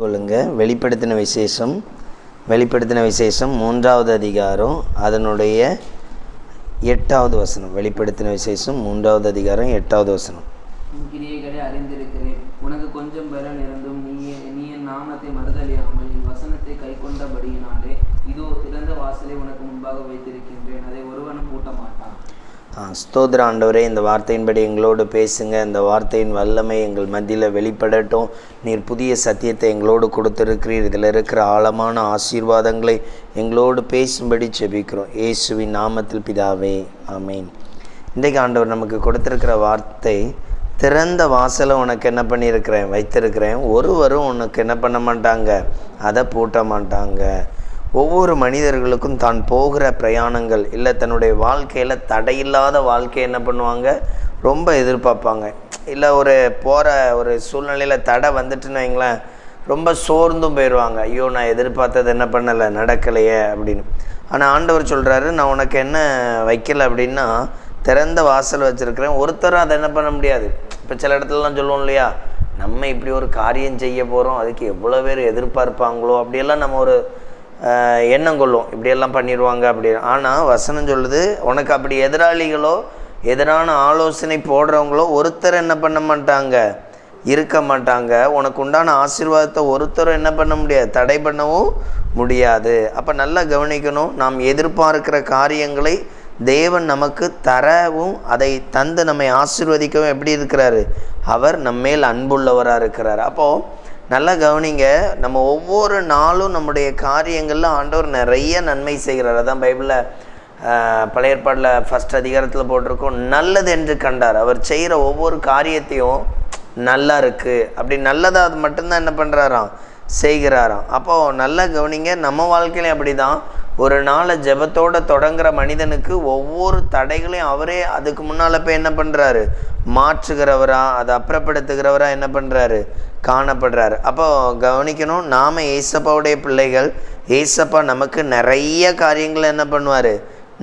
கொள்ளுங்க வெளிப்படுத்தின விசேஷம் வெளிப்படுத்தின விசேஷம் மூன்றாவது அதிகாரம் அதனுடைய எட்டாவது வசனம். வெளிப்படுத்தின விசேஷம் மூன்றாவது அதிகாரம் எட்டாவது வசனம். கிரியைகளை அறிந்திருக்கிறேன். உனக்கு கொஞ்சம் பலன் இருந்தும் நீ நீ என் நாமத்தை மறுதலியாமல் என் வசனத்தை கைக்கொண்டபடியினாலே இதோ திறந்த வாசலை உனக்கு முன்பாக வைத்திருக்கின்றேன். அதை ஒருவனும் பூட்ட மாட்டான் ஸ்தோத்திர ஆண்டவரே இந்த வார்த்தையின்படி எங்களோடு பேசுங்க. இந்த வார்த்தையின் வல்லமை எங்கள் மத்தியில் வெளிப்படட்டும். நீர் புதிய சத்தியத்தை எங்களோடு கொடுத்திருக்கிறீர். இதில் இருக்கிற ஆழமான ஆசீர்வாதங்களை எங்களோடு பேசும்படி ஜெபிக்கிறோம் இயேசுவின் நாமத்தில் பிதாவே ஆமென். இன்றைக்கு ஆண்டவர் நமக்கு கொடுத்திருக்கிற வார்த்தை திறந்த வாசலை உனக்கு என்ன பண்ணியிருக்கிறேன்? வைத்திருக்கிறேன். ஒருவரும் உனக்கு என்ன பண்ண மாட்டாங்க? அதை பூட்ட மாட்டாங்க. ஒவ்வொரு மனிதர்களுக்கும் தான் போகிற பிரயாணங்கள் இல்லை தன்னுடைய வாழ்க்கையில் தடையில்லாத வாழ்க்கையை என்ன பண்ணுவாங்க? ரொம்ப எதிர்பார்ப்பாங்க. இல்லை ஒரு போகிற ஒரு சூழ்நிலையில் தடை வந்துட்டுன்னு வைங்களேன் ரொம்ப சோர்ந்தும் போயிடுவாங்க ஐயோ நான் எதிர்பார்த்தது என்ன பண்ணலை நடக்கலையே அப்படின்னு. ஆனால் ஆண்டவர் சொல்கிறாரு நான் உனக்கு என்ன வைக்கல அப்படின்னா திறந்த வாசல் வச்சுருக்கிறேன். ஒருத்தரும் அதை என்ன பண்ண முடியாது. இப்போ சில இடத்துலலாம் சொல்லுவோம் இல்லையா நம்ம இப்படி ஒரு காரியம் செய்ய போகிறோம் அதுக்கு எவ்வளோ பேர் எதிர்பார்ப்பாங்களோ அப்படியெல்லாம் நம்ம ஒரு எண்ணம் கொள்ளும். இப்படியெல்லாம் பண்ணிடுவாங்க அப்படின்னு ஆனால் வசனம் சொல்லுது உனக்கு அப்படி எதிராளிகளோ எதிரான ஆலோசனை போடுறவங்களோ ஒருத்தர் என்ன பண்ண மாட்டாங்க? இருக்க மாட்டாங்க. உனக்கு உண்டான ஆசீர்வாதத்தை ஒருத்தரும் என்ன பண்ண முடியாது? தடை பண்ணவும் முடியாது. அப்போ நல்லா கவனிக்கணும். நாம் எதிர்பார்க்கிற காரியங்களை தேவன் நமக்கு தரவும் அதை தந்து நம்மை ஆசிர்வதிக்கவும் எப்படி இருக்கிறாரு? அவர் நம்மேல் அன்புள்ளவராக இருக்கிறார். அப்போது நல்லா கவனிங்க நம்ம ஒவ்வொரு நாளும் நம்முடைய காரியங்களில் ஆண்டவர் நிறைய நன்மை செய்கிறார். அதான் பைபிளில் பழைய ஏற்பாடில் ஃபஸ்ட் அதிகாரத்தில் போட்டிருக்கோம் நல்லது என்று கண்டார். அவர் செய்கிற ஒவ்வொரு காரியத்தையும் நல்லா இருக்குது அப்படி நல்லதாக அது மட்டும்தான் என்ன பண்ணுறாராம் செய்கிறாராம். அப்போது நல்லா கவனிங்க நம்ம வாழ்க்கையிலையும் அப்படி தான் ஒரு நாளை ஜபத்தோடு தொடங்குற மனிதனுக்கு ஒவ்வொரு தடைகளையும் அவரே அதுக்கு முன்னால் போய் என்ன பண்ணுறாரு மாற்றுகிறவரா அதை அப்புறப்படுத்துகிறவரா என்ன பண்ணுறாரு காணப்படுறாரு. அப்போ கவனிக்கணும் நாம் ஏசப்பாவுடைய பிள்ளைகள் ஏசப்பா நமக்கு நிறைய காரியங்களை என்ன பண்ணுவார்?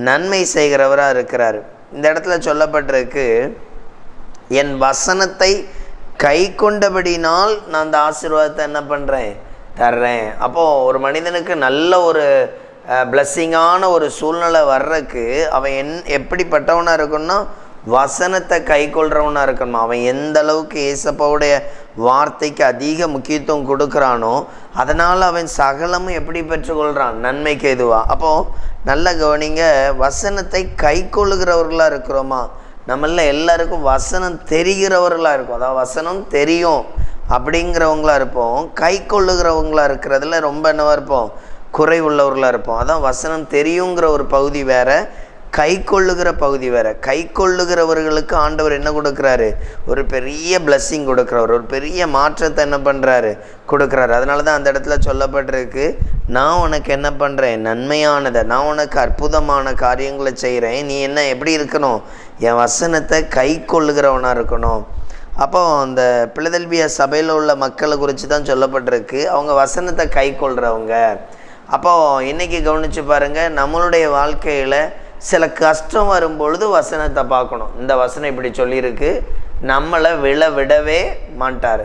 நன்மை செய்கிறவராக இருக்கிறார். இந்த இடத்துல சொல்லப்பட்டிருக்கு என் வசனத்தை கை கொண்டபடினால் நான் அந்த ஆசீர்வாதத்தை என்ன பண்ணுறேன் தர்றேன். அப்போது ஒரு மனிதனுக்கு நல்ல ஒரு பிளஸ்ஸிங்கான ஒரு சூழ்நிலை வர்றதுக்கு அவன் என் எப்படிப்பட்டவனாக இருக்கணும்னா வசனத்தை கை கொள்றவனாக இருக்கணும். அவன் எந்த அளவுக்கு ஏசப்பாவுடைய வார்த்தைக்கு அதிக முக்கியத்துவம் கொடுக்குறானோ அதனால் அவன் சகலமும் எப்படி பெற்றுக்கொள்கிறான் நன்மைக்கு எதுவா அப்போது நல்ல கவனிங்க வசனத்தை கை கொள்ளுகிறவர்களாக இருக்கிறோமா? நம்மள எல்லாருக்கும் வசனம் தெரிகிறவர்களாக இருக்கும். அதாவது வசனம் தெரியும் அப்படிங்கிறவங்களா இருப்போம். கை கொள்ளுகிறவங்களா இருக்கிறதுல ரொம்ப என்னவாக இருப்போம்? குறை உள்ளவர்களாக இருப்போம். அதான் வசனம் தெரியுங்கிற ஒரு பகுதி வேறு. கை கொள்ளுகிற பகுதி வேற. கை கொள்ளுகிறவர்களுக்கு ஆண்டவர் என்ன கொடுக்குறாரு? ஒரு பெரிய பிளஸ்ஸிங் கொடுக்குறவர் ஒரு பெரிய மாற்றத்தை என்ன பண்ணுறாரு கொடுக்குறாரு. அதனால தான் அந்த இடத்துல சொல்லப்பட்டிருக்கு நான் உனக்கு என்ன பண்ணுறேன் நன்மையானதை நான் உனக்கு அற்புதமான காரியங்களை செய்கிறேன் நீ என்ன எப்படி இருக்கணும்? என் வசனத்தை கை கொள்ளுகிறவனாக இருக்கணும். அப்போ அந்த பிளதெல்பியா சபையில் உள்ள மக்களை குறித்து தான் சொல்லப்பட்டிருக்கு. அவங்க வசனத்தை கை கொள்கிறவங்க அப்போ இன்றைக்கி கவனித்து பாருங்கள் நம்மளுடைய வாழ்க்கையில் சில கஷ்டம் வரும்பொழுது வசனத்தை பார்க்கணும். இந்த வசனம் இப்படி சொல்லியிருக்கு. நம்மளை விழ விடவே மாட்டார்.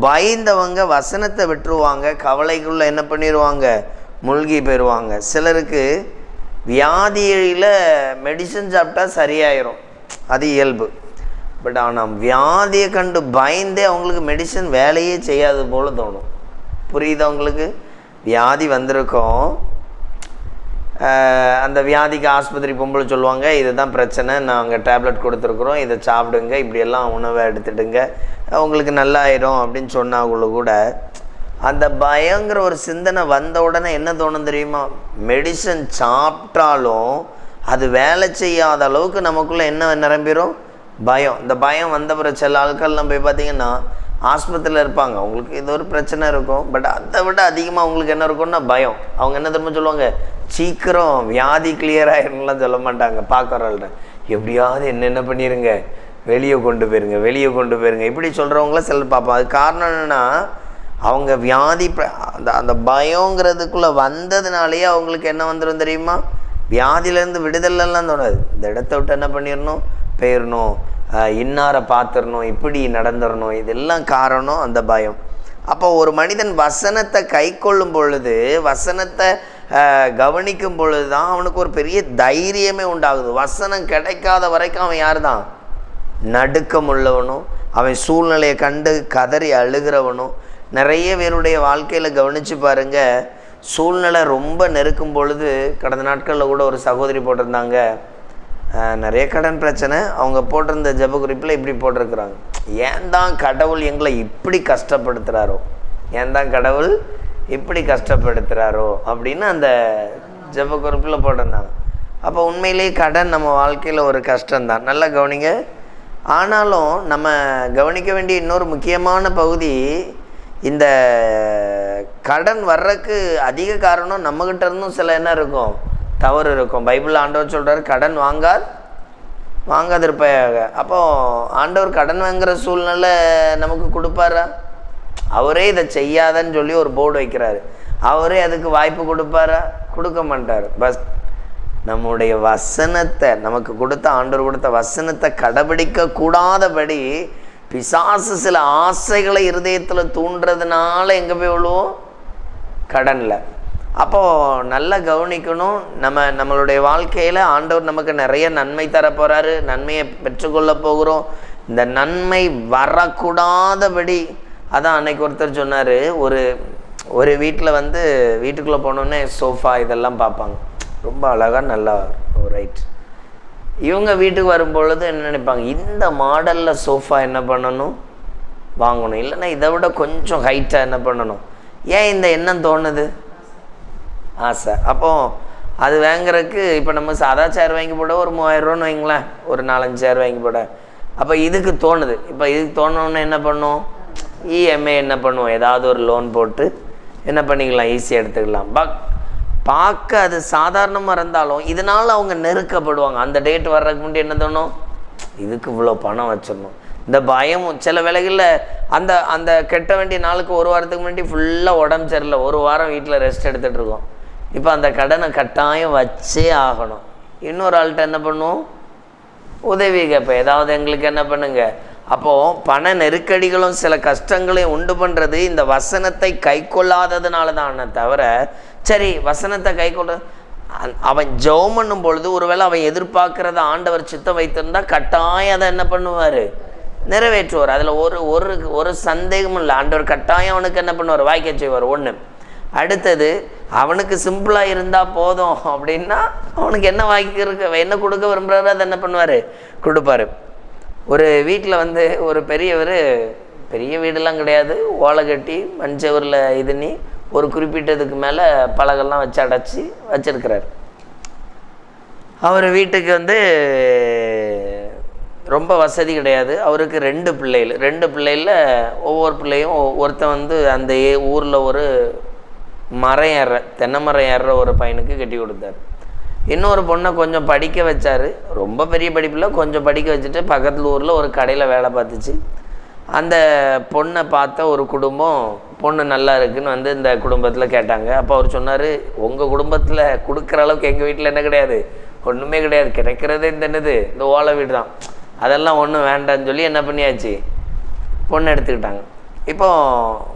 பயந்தவங்க வசனத்தை விட்டுருவாங்க. கவலைக்குள்ளே என்ன பண்ணிடுவாங்க மூழ்கி போயிடுவாங்க சிலருக்கு வியாதியில் மெடிசன் சாப்பிட்டா சரியாயிரும். அது இயல்பு. பட் ஆனால் வியாதியை கண்டு பயந்தே அவங்களுக்கு மெடிசன் வேலையே செய்யாது போல தோணும். புரியுது அவங்களுக்கு வியாதி வந்திருக்கோம். அந்த வியாதிக்கு ஆஸ்பத்திரி பொம்பளை சொல்லுவாங்க இதுதான் பிரச்சனை நாங்கள் டேப்லெட் கொடுத்துருக்குறோம் இதை சாப்பிடுங்க இப்படியெல்லாம் உணவை எடுத்துடுங்க உங்களுக்கு நல்லாயிரும் அப்படின்னு சொன்னாங்கள கூட அந்த பயங்கிற ஒரு சிந்தனை வந்த உடனே என்ன தோணும் தெரியுமா? மெடிசன் சாப்பிட்டாலும் அது வேலை செய்யாத அளவுக்கு நமக்குள்ளே என்ன நிரம்பிடும் பயம். இந்த பயம் வந்த பிறகு சில ஆட்கள்லாம் போய் பார்த்தீங்கன்னா ஆஸ்பத்திரியில் இருப்பாங்க. அவங்களுக்கு இது ஒரு பிரச்சனை இருக்கும். பட் அதை விட அதிகமாக அவங்களுக்கு என்ன இருக்கும்னா பயம். அவங்க என்ன திரும்ப சொல்லுவாங்க? சீக்கிரம் வியாதி கிளியர் ஆயிரும்லாம் சொல்ல மாட்டாங்க பார்க்குறவள்ட்ட எப்படியாவது என்னென்ன பண்ணிடுங்க வெளியே கொண்டு போயிருங்க வெளியே கொண்டு போயிருங்க. இப்படி சொல்கிறவங்கள சிலர் பார்ப்போம் அது காரணம் என்னென்னா அவங்க வியாதி அந்த அந்த பயங்கிறதுக்குள்ளே வந்ததுனாலேயே அவங்களுக்கு என்ன வந்துடும் தெரியுமா? வியாதியிலேருந்து விடுதலெல்லாம் தோணாது. இந்த இடத்த விட்டு என்ன பண்ணிடணும் போயிடணும் இன்னாரை பார்த்துடணும் இப்படி நடந்துடணும் இதெல்லாம் காரணம் அந்த பயம். அப்போ ஒரு மனிதன் வசனத்தை கை கொள்ளும் பொழுது வசனத்தை கவனிக்கும் பொழுது தான் அவனுக்கு ஒரு பெரிய தைரியமே உண்டாகுது. வசனம் கிடைக்காத வரைக்கும் அவன் யார் தான் நடுக்கம் உள்ளவனும் அவன் சூழ்நிலையை கண்டு கதறி அழுகிறவனும். நிறைய பேருடைய வாழ்க்கையில் கவனித்து பாருங்க சூழ்நிலை ரொம்ப நெருக்கும் பொழுது கடந்த நாட்களில் கூட ஒரு சகோதரி போட்டிருந்தாங்க. நிறைய கடன் பிரச்சனை. அவங்க போட்டிருந்த ஜெப குறிப்பில் இப்படி போட்டிருக்கிறாங்க. ஏன் தான் கடவுள் எங்களை இப்படி கஷ்டப்படுத்துகிறாரோ ஏன் தான் கடவுள் இப்படி கஷ்டப்படுத்துகிறாரோ அப்படின்னு அந்த ஜெப குறிப்பில் போட்டிருந்தாங்க. அப்போ உண்மையிலேயே கடன் நம்ம வாழ்க்கையில் ஒரு கஷ்டம்தான். நல்லா கவனிங்க. ஆனாலும் நம்ம கவனிக்க வேண்டிய இன்னொரு முக்கியமான பகுதி இந்த கடன் வர்றதுக்கு அதிக காரணம் நம்மக்கிட்ட இருந்தும் சில என்ன இருக்கும். தவறு இருக்கும். பைபிள் ஆண்டவர் சொல்கிறார் கடன் வாங்கார் வாங்காதிருப்பாயாக. அப்போ ஆண்டவர் கடன் வாங்குற சூழ்நிலை நமக்கு கொடுப்பாரா? அவரே இதை செய்யாதன்னு சொல்லி ஒரு போர்டு வைக்கிறாரு. அவரே அதுக்கு வாய்ப்பு கொடுப்பாரா? கொடுக்க மாட்டார். பஸ் நம்முடைய வசனத்தை நமக்கு கொடுத்த ஆண்டவர் கொடுத்த வசனத்தை கடைபிடிக்க கூடாதபடி பிசாசு சில ஆசைகளை இருதயத்தில் தூண்டுறதுனால எங்கே போய் விழுவோம்? கடனில். அப்போது நல்லா கவனிக்கணும். நம்ம நம்மளுடைய வாழ்க்கையில் ஆண்டவர் நமக்கு நிறைய நன்மை தர போகிறாரு நன்மையை பெற்றுக்கொள்ள போகிறோம். இந்த நன்மை வரக்கூடாதபடி அதான் அன்னைக்கு ஒருத்தர் சொன்னார் ஒரு ஒரு வீட்டில் வந்து வீட்டுக்குள்ளே போனோன்னே சோஃபா இதெல்லாம் பார்ப்பாங்க. ரொம்ப அழகாக நல்லா ரைட் இவங்க வீட்டுக்கு வரும்பொழுது என்ன நினைப்பாங்க இந்த மாடலில் சோஃபா என்ன பண்ணணும்? வாங்கணும். இல்லைன்னா இதை விட கொஞ்சம் ஹைட்டாக என்ன பண்ணணும்? ஏன் இந்த எண்ணம் தோணுது? ஆசை. அப்போ அது வாங்குறதுக்கு இப்போ நம்ம சாதா சேர் வாங்கி போட ஒரு மூவாயிரரூவான்னு வைங்களேன். ஒரு நாலஞ்சு சேர் வாங்கி போட அப்போ இதுக்கு தோணுது. இப்போ இதுக்கு தோணுன்னு என்ன பண்ணும்? இஎம்ஐ என்ன பண்ணுவோம் ஏதாவது ஒரு லோன் போட்டு என்ன பண்ணிக்கலாம்? ஈஸியாக எடுத்துக்கலாம். பக் பார்க்க அது சாதாரணமாக இருந்தாலும் இதனால் அவங்க நெருக்கப்படுவாங்க. அந்த டேட் வர்றதுக்கு முன்னாடி என்ன தோணும்? இதுக்கு இவ்வளோ பணம் வச்சிடணும். இந்த பயமும் சில விலைகளில் அந்த அந்த கெட்ட வேண்டிய நாளுக்கு ஒரு வாரத்துக்கு முன்னாடி ஃபுல்லாக உடம்பு சரியில்லை. ஒரு வாரம் வீட்டில் ரெஸ்ட் எடுத்துகிட்டு இருக்கோம். இப்போ அந்த கடனை கட்டாயம் வச்சே ஆகணும். இன்னொரு ஆள்கிட்ட என்ன பண்ணுவோம்? உதவி கேட்பேன் ஏதாவது எங்களுக்கு என்ன பண்ணுங்க? அப்போது பண நெருக்கடிகளும் சில கஷ்டங்களையும் உண்டு பண்ணுறது இந்த வசனத்தை கை கொள்ளாததுனால தான் தவிர சரி வசனத்தை கை கொள்ள அவன் ஜெபம் பண்ணும் பொழுது ஒருவேளை அவன் எதிர்பார்க்குறத ஆண்டவர் சித்தம் வைத்திருந்தா கட்டாயம் அதை என்ன பண்ணுவார்? நிறைவேற்றுவார். அதில் ஒரு ஒரு ஒரு சந்தேகமும் இல்லை. ஆண்டவர் கட்டாயம் அவனுக்கு என்ன பண்ணுவார்? வாய்க்க செய்வார். ஒன்று அடுத்தது அவனுக்கு சிம்பிளாக இருந்தால் போதும் அப்படின்னா அவனுக்கு என்ன வாங்கிக்கிறக்க என்ன கொடுக்க விரும்புகிறாரோ அதை என்ன பண்ணுவார்? கொடுப்பாரு. ஒரு வீட்டில் வந்து ஒரு பெரியவர் பெரிய வீடெல்லாம் கிடையாது. ஓலை கட்டி மஞ்சவரில் இதுனி ஒரு குறிப்பிட்டதுக்கு மேலே பலகெல்லாம் வச்சு அடைச்சி வச்சுருக்கிறார். அவர் வீட்டுக்கு வந்து ரொம்ப வசதி கிடையாது. அவருக்கு ரெண்டு பிள்ளைகள். ரெண்டு பிள்ளைகளில் ஒவ்வொரு பிள்ளையும் ஒருத்தன் வந்து அந்த ஊரில் ஒரு மரம் ஏற தென்னை மரம் ஏறுற ஒரு பையனுக்கு கட்டி கொடுத்தாரு. இன்னொரு பொண்ணை கொஞ்சம் படிக்க வச்சார். ரொம்ப பெரிய படிப்பில் கொஞ்சம் படிக்க வச்சுட்டு பக்கத்தில் ஊரில் ஒரு கடையில் வேலை பார்த்துச்சு. அந்த பொண்ணை பார்த்த ஒரு குடும்பம் பொண்ணு நல்லா இருக்குன்னு வந்து இந்த குடும்பத்தில் கேட்டாங்க. அப்போ அவர் சொன்னார் உங்கள் குடும்பத்தில் கொடுக்குற அளவுக்கு எங்கள் வீட்டில் என்ன கிடையாது. ஒன்றுமே கிடையாது. கிடைக்கிறதே இந்த என்னது இந்த ஓலை வீடு தான் அதெல்லாம் ஒன்றும் வேண்டாம்னு சொல்லி என்ன பண்ணியாச்சு? பொண்ணு எடுத்துக்கிட்டாங்க. இப்போ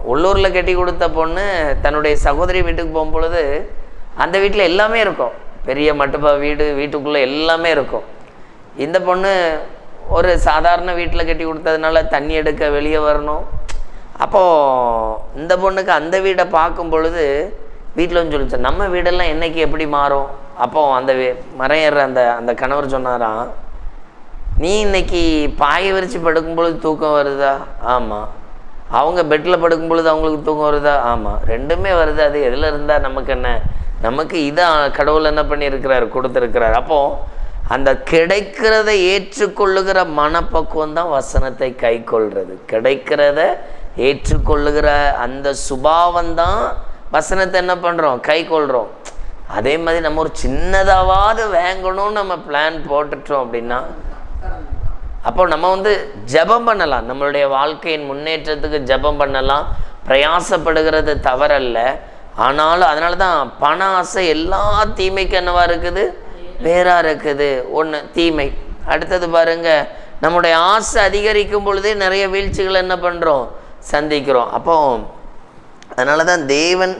உள்ளூரில் கட்டி கொடுத்த பொண்ணு தன்னுடைய சகோதரி வீட்டுக்கு போகும்பொழுது அந்த வீட்டில் எல்லாமே இருக்கும். பெரிய மட்டுப்பா வீடு வீட்டுக்குள்ளே எல்லாமே இருக்கும். இந்த பொண்ணு ஒரு சாதாரண வீட்டில் கட்டி கொடுத்ததுனால தண்ணி எடுக்க வெளியே வரணும். அப்போது இந்த பொண்ணுக்கு அந்த வீடை பார்க்கும் பொழுது வீட்டில் வந்து சொல்லிச்சு நம்ம வீடெல்லாம் என்னைக்கு எப்படி மாறும்? அப்போது அந்த வீ- ஏறுற அந்த அந்த கணவர் சொன்னாராம் நீ இன்னைக்கு பாயை விரிச்சு படுக்கும்பொழுது தூக்கம் வருதா? ஆமாம் அவங்க பெட்டில் படுக்கும் பொழுது அவங்களுக்கு தூக்கம் வருதா? ஆமாம் ரெண்டுமே வருது. அது எதில் இருந்தால் நமக்கு என்ன? நமக்கு இதான் கடவுள் என்ன பண்ணியிருக்கிறார்? கொடுத்துருக்கிறார். அப்போது அந்த கிடைக்கிறதை ஏற்றுக்கொள்ளுகிற மனப்பக்குவம் தான் வசனத்தை கை கொள்வது கிடைக்கிறத ஏற்றுக்கொள்ளுகிற அந்த சுபாவம் தான் வசனத்தை என்ன பண்ணுறோம் கை கொள்கிறோம் அதே மாதிரி நம்ம ஒரு சின்னதாவது வாங்கணும்னு நம்ம பிளான் போட்டுட்டோம் அப்படின்னா அப்போ நம்ம வந்து ஜெபம் பண்ணலாம். நம்மளுடைய வாழ்க்கையின் முன்னேற்றத்துக்கு ஜெபம் பண்ணலாம். பிரயாசப்படுகிறது தவறல்ல. ஆனாலும் அதனால தான் பண ஆசை எல்லா தீமைக்கு என்னவா இருக்குது? வேறா இருக்குது. ஒன்று தீமை. அடுத்தது பாருங்க நம்முடைய ஆசை அதிகரிக்கும் பொழுதே நிறைய வீழ்ச்சிகள் என்ன பண்ணுறோம் சந்திக்கிறோம். அப்போ அதனால தான் தேவன்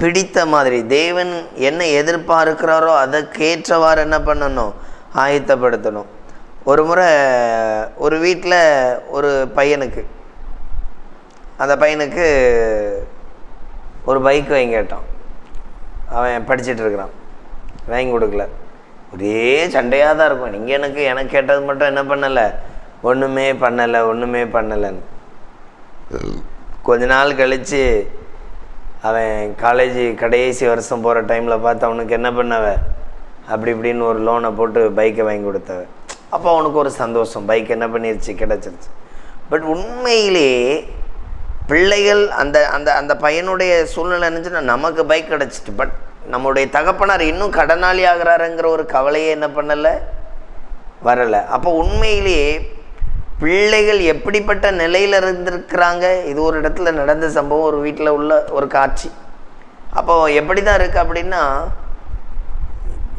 பிடித்த மாதிரி தேவன் என்ன எதிர்பார்க்கிறாரோ அதற்கேற்றவாறு என்ன பண்ணணும்? ஆயத்தப்படுத்தணும். ஒரு முறை ஒரு வீட்டில் ஒரு பையனுக்கு அந்த பையனுக்கு ஒரு பைக் வாங்கி கேட்டான். அவன் படிச்சுட்டு இருக்கிறான். வாங்கி கொடுக்கல. ஒரே சண்டையாக தான் இருக்கும். நீங்கள் எனக்கு எனக்கு கேட்டது மட்டும் என்ன பண்ணலை? ஒன்றுமே பண்ணலை ஒன்றுமே பண்ணலைன்னு. கொஞ்ச நாள் கழித்து அவன் காலேஜ் கடைசி வருஷம் போகிற டைமில் பார்த்து அவனுக்கு என்ன பண்ணவ? அப்படி இப்படின்னு ஒரு லோனை போட்டு பைக்கை வாங்கி கொடுத்தவ. அப்போ அவனுக்கு ஒரு சந்தோஷம். பைக் என்ன பண்ணிருச்சு? கிடச்சிருச்சு. பட் உண்மையிலே பிள்ளைகள் அந்த அந்த அந்த பையனுடைய சூழ்நிலை இருந்துச்சுன்னா நமக்கு பைக் கிடச்சிட்டு. பட் நம்முடைய தகப்பனார் இன்னும் கடனாளி ஆகிறாருங்கிற ஒரு கவலையே என்ன பண்ணலை? வரலை. அப்போ உண்மையிலேயே பிள்ளைகள் எப்படிப்பட்ட நிலையில் இருந்திருக்கிறாங்க? இது ஒரு இடத்துல நடந்த சம்பவம். ஒரு வீட்டில் உள்ள ஒரு காட்சி. அப்போ எப்படி தான் இருக்குது அப்படின்னா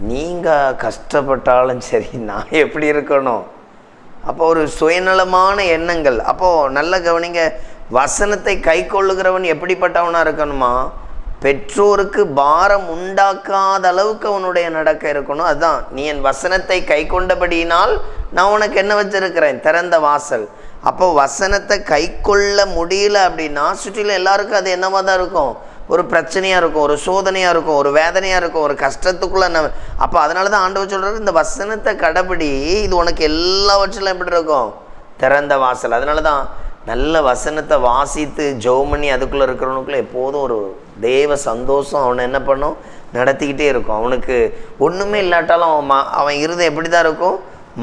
நீங்கள் கஷ்டப்பட்டாலும் சரி நான் எப்படி இருக்கணும்? அப்போ ஒரு சுயநலமான எண்ணங்கள். அப்போது நல்ல கவனிங்க வசனத்தை கை கொள்ளுகிறவன் எப்படிப்பட்டவனாக இருக்கணுமா? பெற்றோருக்கு பாரம் உண்டாக்காத அளவுக்கு அவனுடைய நடக்க இருக்கணும். அதுதான் நீ என் வசனத்தை கை கொண்டபடியினால் நான் உனக்கு என்ன வச்சிருக்கிறேன்? திறந்த வாசல். அப்போ வசனத்தை கை கொள்ள முடியல அப்படின்னா சுற்றிலும் எல்லாருக்கும் அது என்னவாக தான் இருக்கும்? ஒரு பிரச்சனையாக இருக்கும் ஒரு சோதனையாக இருக்கும் ஒரு வேதனையாக இருக்கும் ஒரு கஷ்டத்துக்குள்ளே நம்ம அப்போ அதனால தான் ஆண்டவர் சொல்கிறார் இந்த வசனத்தை கடைபிடி இது உனக்கு எல்லாவற்றிலும் எப்படி இருக்கும்? திறந்த வாசல். அதனால தான் நல்ல வசனத்தை வாசித்து ஜோமணி அதுக்குள்ளே இருக்கிறவனுக்குள்ளே எப்போதும் ஒரு தெய்வ சந்தோஷம் அவனை என்ன பண்ணும்? நடத்திக்கிட்டே இருக்கும். அவனுக்கு ஒன்றுமே இல்லாட்டாலும் அவன் ம அவன் இருதம் எப்படி தான் இருக்கும்?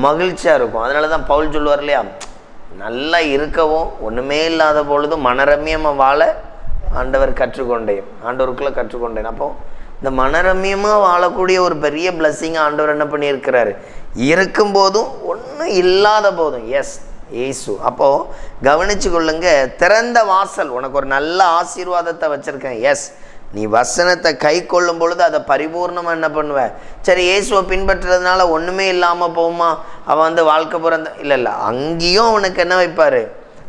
மகிழ்ச்சியாக இருக்கும். அதனால தான் பவுல் சொல்லுவார் இல்லையா? நல்லா இருக்கவும் ஒன்றுமே இல்லாத பொழுதும் மனரம்யமாக வாழ ஆண்டவர் கற்றுக்கொண்டேன். ஆண்டவருக்குள்ளே கற்றுக்கொண்டேன். அப்போ இந்த மனரம்யமாக வாழக்கூடிய ஒரு பெரிய பிளஸ்ஸிங் ஆண்டவர் என்ன பண்ணியிருக்கிறாரு? இருக்கும் போதும் ஒன்றும் இல்லாத போதும். எஸ் ஏசு. அப்போது கவனிச்சு கொள்ளுங்க. திறந்த வாசல். உனக்கு ஒரு நல்ல ஆசீர்வாதத்தை வச்சுருக்கேன். எஸ் நீ வசனத்தை கை கொள்ளும் பொழுது அதை பரிபூர்ணமாக என்ன பண்ணுவேன் சரி இயேசுவை பின்பற்றுறதுனால ஒன்றுமே இல்லாமல் போகுமா? அவன் வந்து வாழ்க்கை பிறந்த இல்லை இல்லை. அங்கேயும் அவனுக்கு என்ன வைப்பார்?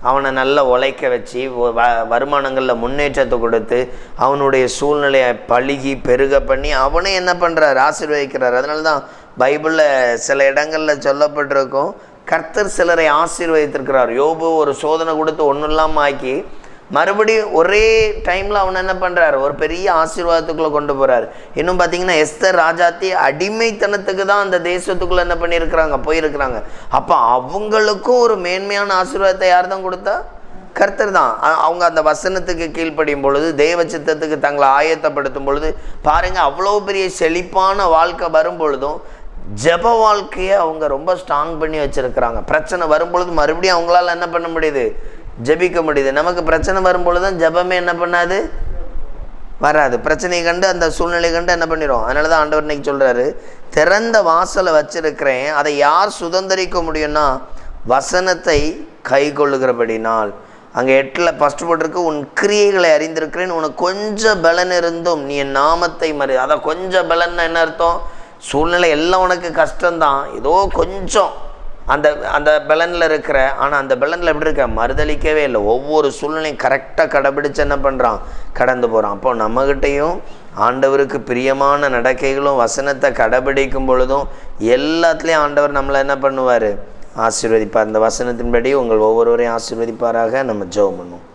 அவனை நல்லா உழைக்க வச்சு வ- வருமானங்களில் முன்னேற்றத்தை கொடுத்து அவனுடைய சூழ்நிலையை பழுகி பெருக பண்ணி அவனே என்ன பண்ணுறாரு ஆசீர்வதிக்கிறார். அதனால தான் பைபிளில் சில இடங்களில் சொல்லப்பட்டிருக்கும் கர்த்தர் சிலரை ஆசீர்வதித்திருக்கிறார். யோபு ஒரு சோதனை கொடுத்து ஒன்றும் இல்லாமல் ஆக்கி மறுபடியும் ஒரே டைமில் அவன் என்ன பண்ணுறாரு ஒரு பெரிய ஆசீர்வாதத்துக்குள்ளே கொண்டு போகிறாரு இன்னும் பார்த்தீங்கன்னா எஸ்தர் ராஜாத்தி அடிமைத்தனத்துக்கு தான் அந்த தேசத்துக்குள்ளே என்ன பண்ணியிருக்கிறாங்க? போயிருக்கிறாங்க. அப்போ அவங்களுக்கும் ஒரு மேன்மையான ஆசீர்வாதத்தை யார் தான் கொடுத்தா? கர்த்தர் தான். அவங்க அந்த வசனத்துக்கு கீழ்ப்படியும் பொழுது தேவ சித்தத்துக்கு தங்களை ஆயத்தப்படுத்தும் பொழுது பாருங்கள் அவ்வளோ பெரிய செழிப்பான வாழ்க்கை வரும் பொழுதும் ஜெப வாழ்க்கையை அவங்க ரொம்ப ஸ்ட்ராங் பண்ணி வச்சுருக்கிறாங்க. பிரச்சனை வரும் பொழுது மறுபடியும் அவங்களால என்ன பண்ண முடியுது? ஜெபிக்க முடியுது. நமக்கு பிரச்சனை வரும்பொழுது தான் ஜெபமே என்ன பண்ணாது? வராது. பிரச்சனையை கண்டு அந்த சூழ்நிலை கண்டு என்ன பண்ணிடும் அதனால தான் ஆண்டவர் இன்னைக்கு சொல்கிறாரு திறந்த வாசலை வச்சிருக்கிறேன். அதை யார் சுதந்திரிக்க முடியும்னா வசனத்தை கை கொள்ளுகிறபடினால். அங்கே எட்டில் ஃபஸ்ட்டு போட்டிருக்கு உன் கிரியைகளை அறிந்திருக்கிறேன். உனக்கு கொஞ்சம் பலன் இருந்தும் நீ என் நாமத்தை மறு அதை கொஞ்சம் பலன் என்ன அர்த்தம்? சூழ்நிலை எல்லாம் உனக்கு கஷ்டம்தான். ஏதோ கொஞ்சம். அந்த அந்த பலனில் இருக்கிற ஆனால் அந்த பலனில் எப்படி இருக்க? மறுதளிக்கவே இல்லை. ஒவ்வொரு சூழ்நிலையும் கரெக்டாக கடைபிடிச்சு என்ன பண்ணுறான் கடந்து போகிறான் அப்போ நம்மகிட்டையும் ஆண்டவருக்கு பிரியமான நடக்கைகளும் வசனத்தை கடைபிடிக்கும் பொழுதும் எல்லாத்துலேயும் ஆண்டவர் நம்மளை என்ன பண்ணுவார்? ஆசீர்வதிப்பார். அந்த வசனத்தின்படி உங்கள் ஒவ்வொருவரையும் ஆசீர்வதிப்பாராக. நம்ம ஜெபம் பண்ணுவோம்.